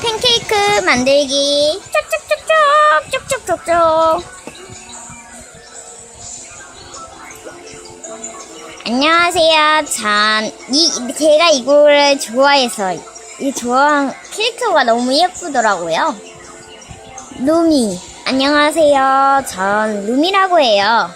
팬케이크 만들기 쭉쭉쭉쭉 쭉쭉쭉쭉 안녕하세요. 전, 이, 제가 이거를 좋아해서, 이 좋아, 캐릭터가 너무 예쁘더라고요. 루미. 안녕하세요. 전 루미라고 해요.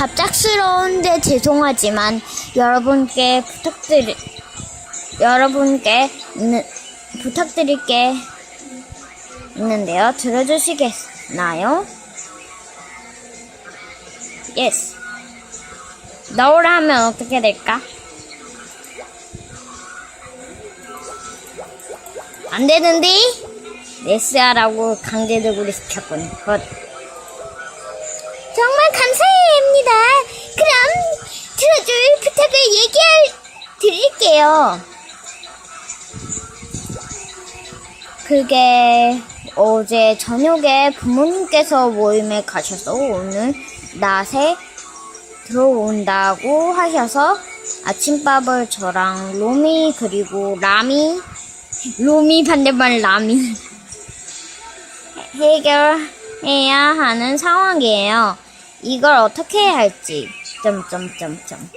갑작스러운데 죄송하지만 여러분께 부탁드리 여러분께 있는- 부탁드릴 게 있는데요. 들어주시겠나요? Yes. 너우라 하면 어떻게 될까? 안 되는데? 네스하라고 강제적으로 시켰군. 굿. 정말 감사 합니다. 그럼 들어줄 부탁을 얘기할 드릴게요. 그게 어제 저녁에 부모님께서 모임에 가셔서 오늘 낮에 들어온다고 하셔서 아침밥을 저랑 로미 그리고 라미 로미 반대말 라미 해결해야 하는 상황이에요. 이걸 어떻게 해야 할지. 점점점점.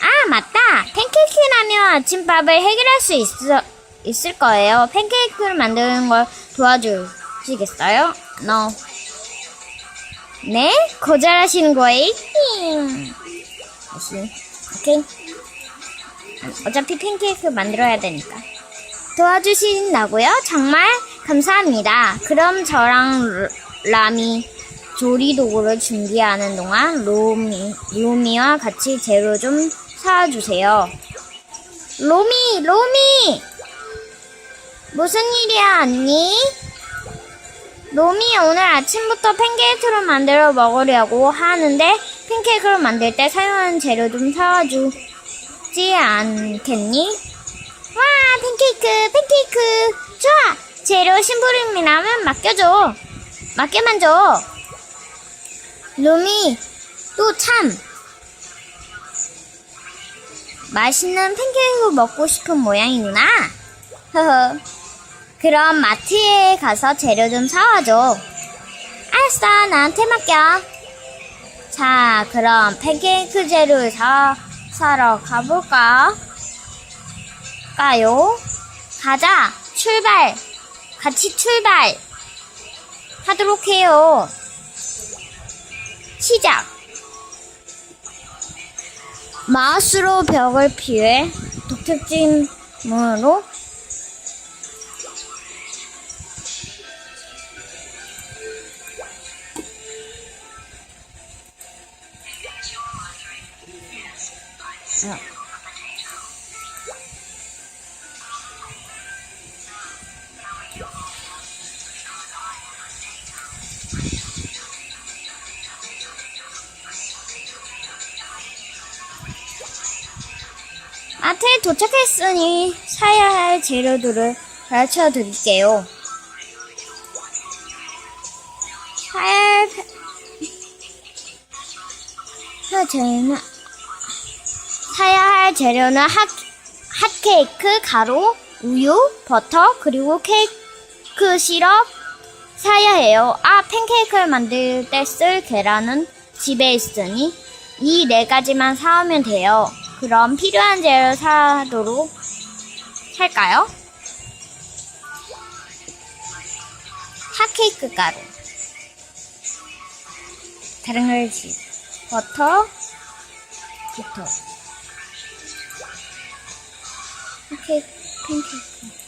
아 맞다. 팬케이크라면 아침밥을 해결할 수 있어, 있을 거예요. 팬케이크를 만드는 걸 도와주시겠어요? No. 네? 거절하시는 거예요? 오케이. 어차피 팬케이크 만들어야 되니까. 도와주신다고요? 정말 감사합니다. 그럼 저랑 르- 라미 조리 도구를 준비하는 동안 로미, 로미와 같이 재료 좀 사주세요. 로미, 로미! 무슨 일이야, 언니? 로미 오늘 아침부터 팬케이크를 만들어 먹으려고 하는데 팬케이크를 만들 때 사용하는 재료 좀 사주지 않겠니? 와, 팬케이크, 팬케이크. 좋아. 재료 심부름이라면 맡겨줘. 맡겨만 줘. 루미, 또 참. 맛있는 팬케이크 먹고 싶은 모양이구나. 허허. 그럼 마트에 가서 재료 좀 사와줘. 알았어, 나한테 맡겨. 자, 그럼 팬케이크 재료를 사, 사러 가볼까? 가요? 가자! 출발! 같이 출발! 하도록 해요. 시작! 마우스로 벽을 피해 독특짐으로 어. 마트에 도착했으니 사야 할 재료들을 가르쳐 드릴게요. 사야 할 재료는 사야 할 재료는 핫, 핫케이크, 가루, 우유, 버터, 그리고 케이크 시럽 사야 해요. 아, 팬케이크를 만들 때 쓸 계란은 집에 있으니 이 네 가지만 사오면 돼요. 그럼 필요한 재료 사도록 할까요? 핫케이크 가루 다른 걸지 버터 버터 핫케이크 팬케이크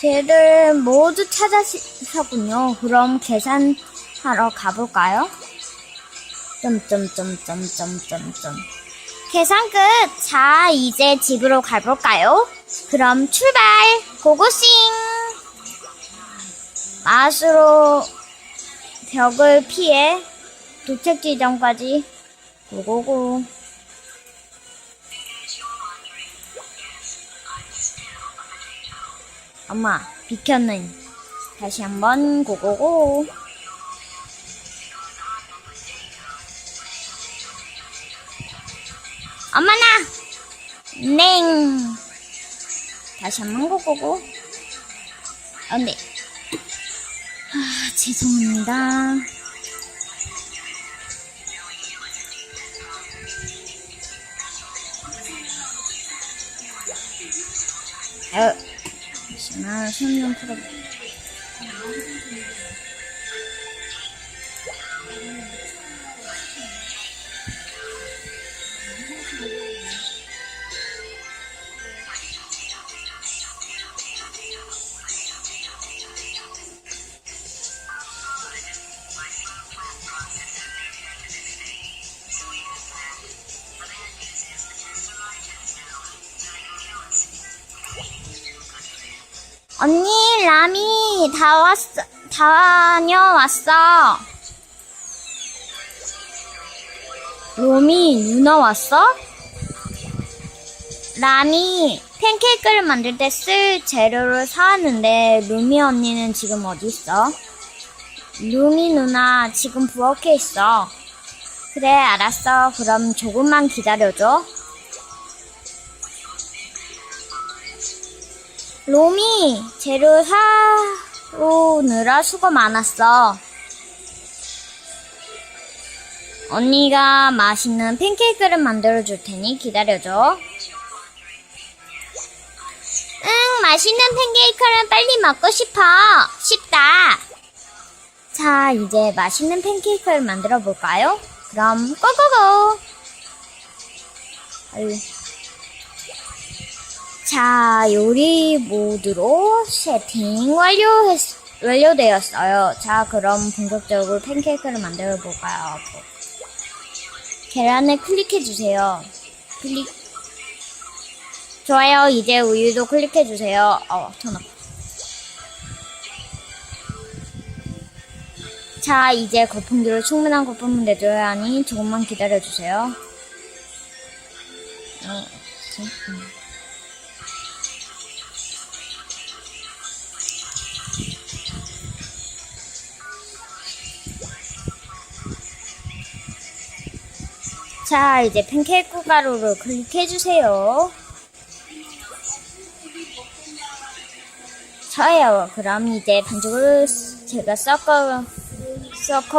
쟤를 모두 찾으셨군요. 그럼 계산하러 가볼까요? 점점점점점점점. 계산 끝. 자, 이제 집으로 가볼까요? 그럼 출발. 고고싱. 마수로 벽을 피해 도착 지점까지 고고고. 엄마, 비켰는. 다시 한번 고고고. 엄마나! 냉! 다시 한번 고고고. 아, 네. 아, 죄송합니다. 어, 잠시만, 손좀 풀어. 언니, 라미, 다 왔어, 다녀왔어. 로미, 누나 왔어? 라미, 팬케이크를 만들 때 쓸 재료를 사왔는데, 루미 언니는 지금 어디 있어? 루미 누나 지금 부엌에 있어. 그래, 알았어. 그럼 조금만 기다려줘. 로미, 재료 사오느라 수고 많았어. 언니가 맛있는 팬케이크를 만들어 줄 테니 기다려줘. 응, 맛있는 팬케이크를 빨리 먹고 싶어. 쉽다. 자, 이제 맛있는 팬케이크를 만들어 볼까요? 그럼, 고고고! 자, 요리 모드로 세팅 완료했, 완료되었어요. 자, 그럼 본격적으로 팬케이크를 만들어 볼까요? 계란을 클릭해 주세요. 클릭. 좋아요. 이제 우유도 클릭해 주세요. 어, 턴 업. 자, 이제 거품기로 충분한 거품을 내줘야 하니 조금만 기다려 주세요. 어, 자, 이제 팬케이크 가루를 클릭해주세요. 저요. 그럼 이제 반죽을 제가 섞어, 섞어